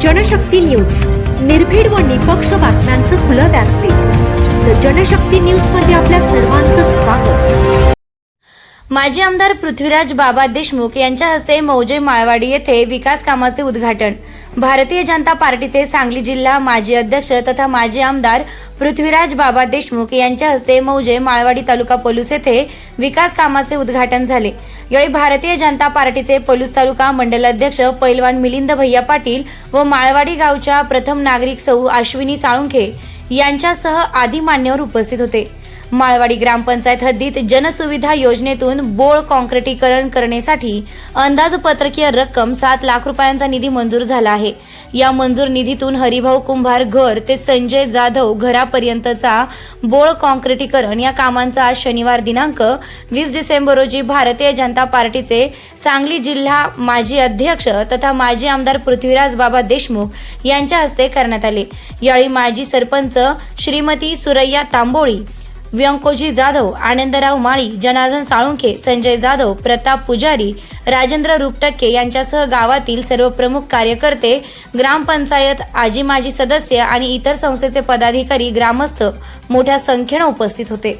Janshakti news. निर्भीड व निपक्ष बातम्यांचं खुलं व्यासपीठ. द जनशक्ती न्यूजमध्ये आपल्या सर्वांचं स्वागत. माजी आमदार पृथ्वीराज बाबा देशमुख यांच्या हस्ते मौजे माळवाडी येथे विकास कामाचे उद्घाटन. भारतीय जनता पार्टीचे सांगली जिल्हा माजी अध्यक्ष तथा माजी आमदार पृथ्वीराज बाबा देशमुख यांच्या हस्ते मौजे माळवाडी तालुका पोलूस येथे विकास कामाचे उद्घाटन झाले. यावेळी भारतीय जनता पार्टीचे पोलूस तालुका मंडल अध्यक्ष पैलवान मिलिंद भैया पाटील व माळवाडी गावच्या प्रथम नागरिक सौ अश्विनी साळुंखे यांच्यासह आदी मान्यवर उपस्थित होते. माळवाडी ग्रामपंचायत हद्दीत जनसुविधा योजनेतून बोळ कॉन्क्रिटीकरण करण्यासाठी अंदाजपत्रकीय रक्कम सात लाख रुपयांचा निधी मंजूर झाला आहे. या मंजूर निधीतून हरिभाऊ कुंभार घर ते संजय जाधव घरापर्यंतचा बोळ कॉन्क्रिटीकरण या कामांचा आज शनिवार दिनांक वीस डिसेंबर रोजी भारतीय जनता पार्टीचे सांगली जिल्हा माजी अध्यक्ष तथा माजी आमदार पृथ्वीराज बाबा देशमुख यांच्या हस्ते करण्यात आले. यावेळी माजी सरपंच श्रीमती सुरैया तांबोळी व्यंकोजी जाधव आनंदराव माळी जनार्दन साळुंखे संजय जाधव प्रताप पुजारी राजेंद्र रुपटक्के यांच्यासह गावातील सर्व प्रमुख कार्यकर्ते ग्रामपंचायत आजी माजी सदस्य आणि इतर संस्थेचे पदाधिकारी ग्रामस्थ मोठ्या संख्येनं उपस्थित होते.